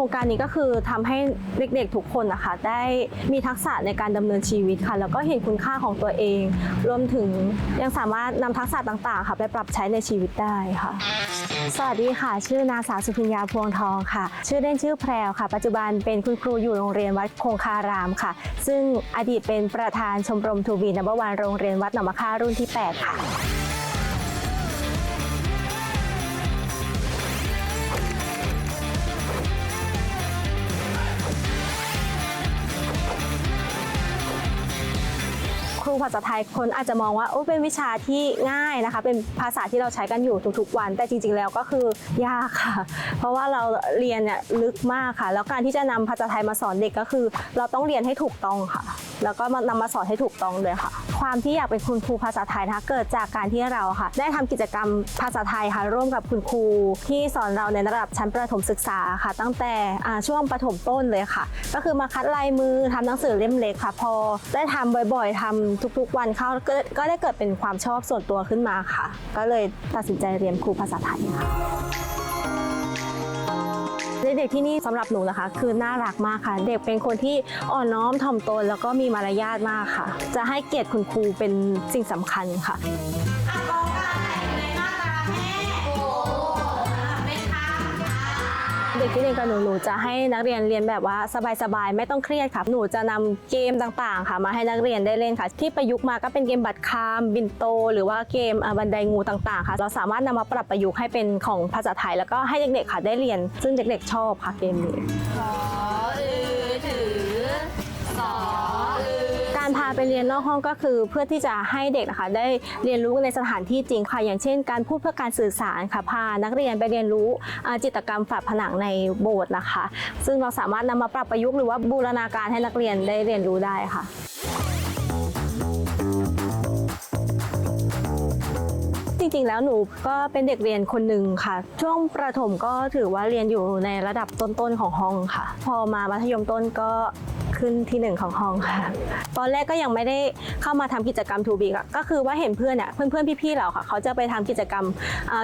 รงการนี้ก็คือทำให้เด็กๆทุกคนนะคะได้มีทักษะในการดำเนินชีวิตค่ะ แล้วก็เห็นคุณค่าของตัวเอง รวมถึงยังสามารถนำทักษะต่างๆ ค่ะ ไปปรับใช้ในชีวิตได้ค่ะ สวัสดีค่ะ ชื่อนางสาวสุพิญญาพวงทองค่ะ ชื่อเล่นชื่อแพรวค่ะ ปัจจุบันเป็นคุณครูอยู่โรงเรียนวัดคงคารามค่ะ ซึ่งอดีตเป็นประธานชมรมทูบีนับวันโรงเรียนวัดหนองมะค่ารุ่นที่ 8 ค่ะ ครูภาษาไทยคนอาจจะมองว่าโอ้เป็นวิชาที่ง่ายนะคะ เป็นภาษาที่เราใช้กันอยู่ทุกๆวัน แต่จริงๆแล้วก็คือยากค่ะ เพราะว่าเราเรียนเนี่ยลึกมากค่ะ แล้วการที่จะนำภาษาไทยมาสอนเด็กก็คือ เราต้องเรียนให้ถูกต้องค่ะ แล้วก็มานำมาสอนให้ถูกต้องเลยค่ะ ความที่อยากเป็นคุณครูภาษาไทยนะคะเกิดจากการที่เราค่ะ ได้ทำกิจกรรมภาษาไทยค่ะร่วมกับคุณครู ที่สอนเราในระดับชั้นประถมศึกษาค่ะ ตั้งแต่ช่วงประถมต้นเลยค่ะ ก็คือมาคัดลายมือทำหนังสือเล่มเล็กค่ะ พอได้ทำบ่อยๆทำทุกๆวันเข้ากก็ได้เกิดเป็นความชอบส่วนตัวขึ้นมาค่ะ ก็เลยตัดสินใจเรียนครูภาษาไทยค่ะ เด็กที่นี่สำหรับหนูนะคะ คือน่ารักมากค่ะ เด็กเป็นคนที่อ่อนน้อมถ่อมตน แล้วก็มีมารยาทมากค่ะ จะให้เกียรติคุณครูเป็นสิ่งสำคัญค่ะ เด็กที่เรียนกับหนูหนูจะให้นักเรียนเรียนแบบว่าสบายๆไม่ต้องเครียดค่ะหนูจะนำเกมต่างๆ ค่ะ มาให้นักเรียนได้เล่นค่ะ ที่ประยุกต์มาก็เป็นเกมบัตรคามบินโต หรือว่าเกมบันไดงูต่างๆ ค่ะ เราสามารถนำมาปรับประยุกต์ให้เป็นของภาษาไทย แล้วก็ให้เด็กๆค่ะได้เรียน ซึ่งเด็กๆชอบค่ะเกมนี้ การไปเรียนนอกห้องก็คือเพื่อที่จะให้เด็กนะคะได้เรียนรู้ในสถานที่จริงค่ะ อย่างเช่น การพูดเพื่อการสื่อสารค่ะพานักเรียนไปเรียนรู้จิตกรรมฝาผนังในโบสถ์นะคะ ซึ่งเราสามารถนำมาปรับประยุกต์หรือว่าบูรณาการให้นักเรียนได้เรียนรู้ได้ค่ะจริงๆ แล้วหนูก็เป็นเด็กเรียนคนหนึ่งค่ะ ช่วงประถมก็ถือว่าเรียนอยู่ในระดับต้นๆ ของห้องค่ะ พอมามัธยมต้นก็ ขึ้นที่หนึ่งของห้องค่ะ ตอนแรกก็ยังไม่ได้เข้ามาทำกิจกรรมทูบีก็คือว่าเห็นเพื่อนเนี่ยเพื่อนๆพี่ๆเราค่ะ เขาจะไปทำกิจกรรม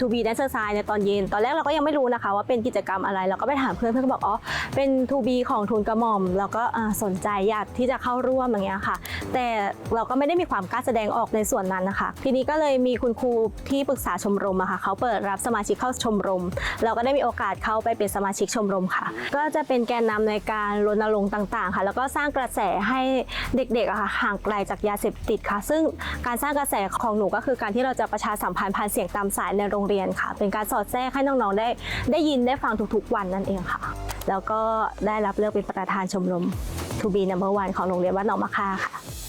ทูบีแดนเซอร์ไซในตอนเย็น ตอนแรกเราก็ยังไม่รู้นะคะ ว่าเป็นกิจกรรมอะไร เราก็ไปถามเพื่อนเพื่อนก็บอกอ๋อเป็นทูบีของทุนกระหม่อมเราก็สนใจอยากที่จะเข้าร่วมอย่างเงี้ยค่ะ แต่เราก็ไม่ได้มีความกล้าแสดงออกในส่วนนั้นนะคะ ทีนี้ก็เลยมีคุณครูที่ปรึกษาชมรมอะค่ะเขาเปิดรับสมาชิกเข้าชมรม เราก็ได้มีโอกาสเข้าไปเป็นสมาชิกชมรมค่ะ ก็จะเป็นแกนนำในการรณรงค์ต่าง ๆ ค่ะแล้วก็ก็สร้างกระแสให้เด็กๆอะค่ะห่างไกลจากยาเสพติดค่ะ ซึ่งการสร้างกระแสของหนูก็คือการที่เราจะประชาสัมพันธ์ผ่านเสียงตามสายในโรงเรียนค่ะ เป็นการสอดแทรกให้น้องๆได้ได้ยินได้ฟังทุกๆวันนั่นเองค่ะ แล้วก็ได้รับเลือกเป็นประธานชมรม To be number one ของโรงเรียนวัดหนองมะค่าค่ะ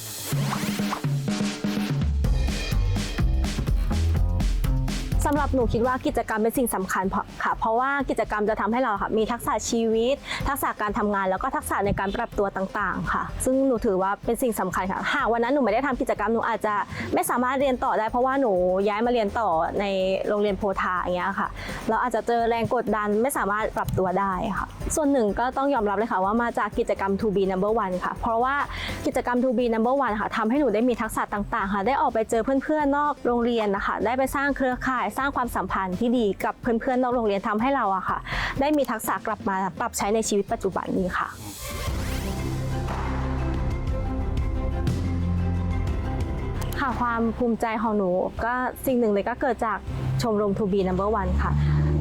ำหรับหนูคิดว่ากิจกรรมเป็นสิ่งสำคัญค่ะ เพราะว่ากิจกรรมจะทำให้เราค่ะมีทักษะชีวิต ทักษะการทำงาน แล้วก็ทักษะในการปรับตัวต่างๆ ค่ะ ซึ่งหนูถือว่าเป็นสิ่งสำคัญค่ะ หากวันนั้นหนูไม่ได้ทำกิจกรรมหนูอาจจะไม่สามารถเรียนต่อได้ เพราะว่าหนูย้ายมาเรียนต่อในโรงเรียนโพธาอย่างเงี้ยค่ะ เราอาจจะเจอแรงกดดันไม่สามารถปรับตัวได้ค่ะ ส่วนหนึ่งก็ต้องยอมรับเลยค่ะว่ามาจากกิจกรรม To be number one ค่ะ เพราะว่ากิจกรรม To be number one ค่ะทำให้หนูได้มีทักษะต่างๆ ค่ะ ได้ออกไปเจอเพื่อนๆนอกโรงเรียนนะคะ ได้ไปสร้างเครือข่ายร้างความสัมพันธ์ที่ดีกับเพื่อนๆนอกโรงเรียนทำให้เราอะค่ะ ได้มีทักษะกลับมาปรับใช้ในชีวิตปัจจุบันนี้ค่ะค่ะความภูมิใจของหนูก็สิ่งหนึ่งเลยก็เกิดจากชมรมทูบีนัมเบอร์วันค่ะ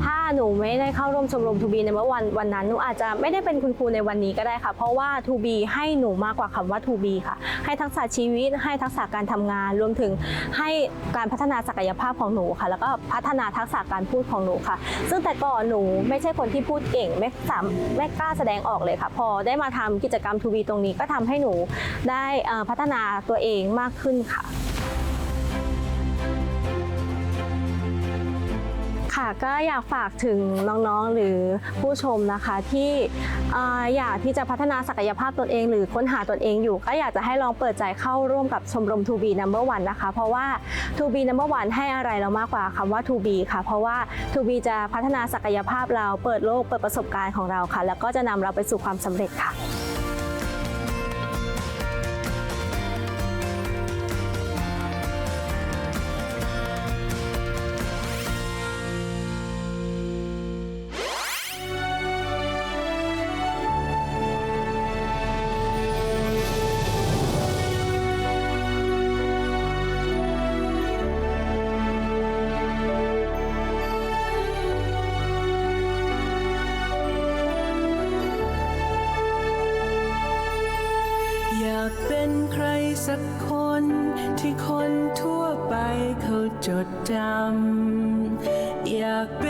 ถ้าหนูไม่ได้เข้าร่วมชมรม To be number one วันนั้นหนูอาจจะไม่ได้เป็นคุณครูในวันนี้ก็ได้ค่ะ เพราะว่า To be ให้หนูมากกว่าคำว่า To be ค่ะ ให้ทักษะชีวิต ให้ทักษะการทำงาน รวมถึงให้การพัฒนาศักยภาพของหนูค่ะ แล้วก็พัฒนาทักษะการพูดของหนูค่ะ ซึ่งแต่ก่อนหนูไม่ใช่คนที่พูดเก่ง ไม่สามไม่กล้าแสดงออกเลยค่ะ พอได้มาทำกิจกรรม To be ตรงนี้ก็ทำให้หนูได้พัฒนาตัวเองมากขึ้นค่ะ ค่ะก็อยากฝากถึงน้องๆ หรือผู้ชมนะคะที่อยากที่จะพัฒนาศักยภาพตนเอง หรือค้นหาตนเองอยู่ ก็อยากจะให้ลองเปิดใจเข้าร่วมกับชมรม 2B Number One นะคะ เพราะว่า 2B Number One ให้อะไรเรามากกว่าคำว่า 2B ค่ะ เพราะว่า 2B จะพัฒนาศักยภาพเราเปิดโลกเปิดประสบการณ์ของเราค่ะ แล้วก็จะนำเราไปสู่ความสำเร็จค่ะ I've been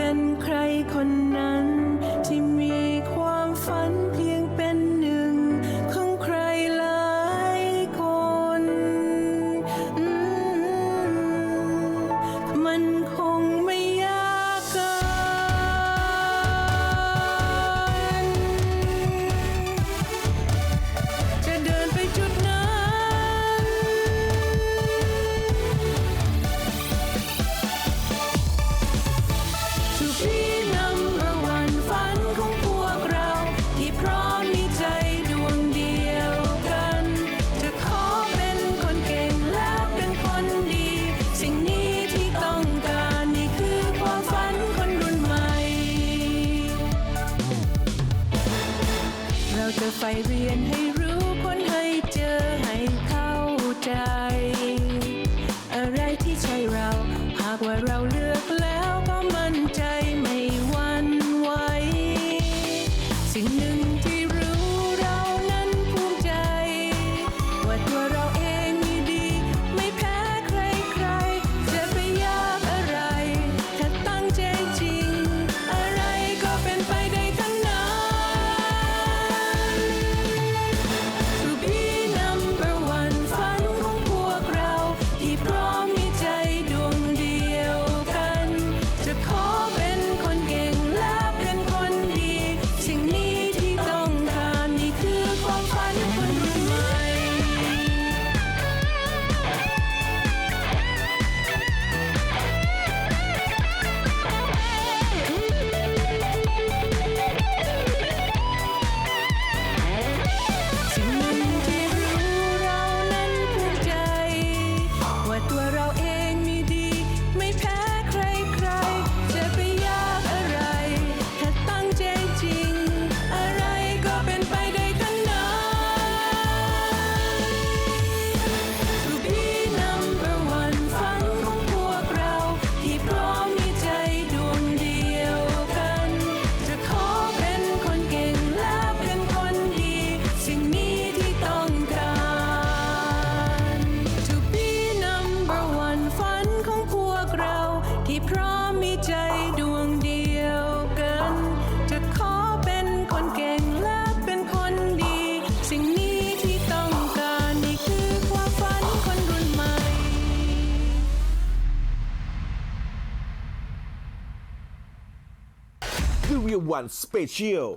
ดิวิวันสเปเชียล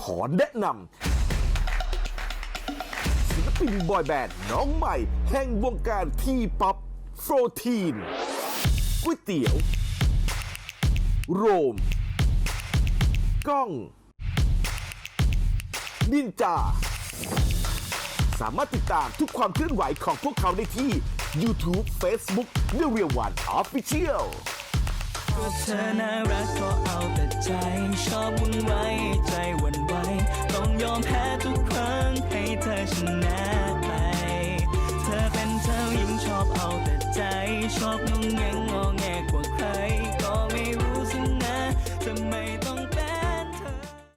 ขอแนะนำศิลปินบอยแบนด์น้องใหม่แห่งวงการทีป๊อปโฟรทีนก๋วยเตี๋ยว โรม ก้อง นินจา สามารถติดตามทุกความเคลื่อนไหวของพวกเขาได้ที่ YouTube Facebook The Real One Official เธอน่ารักก็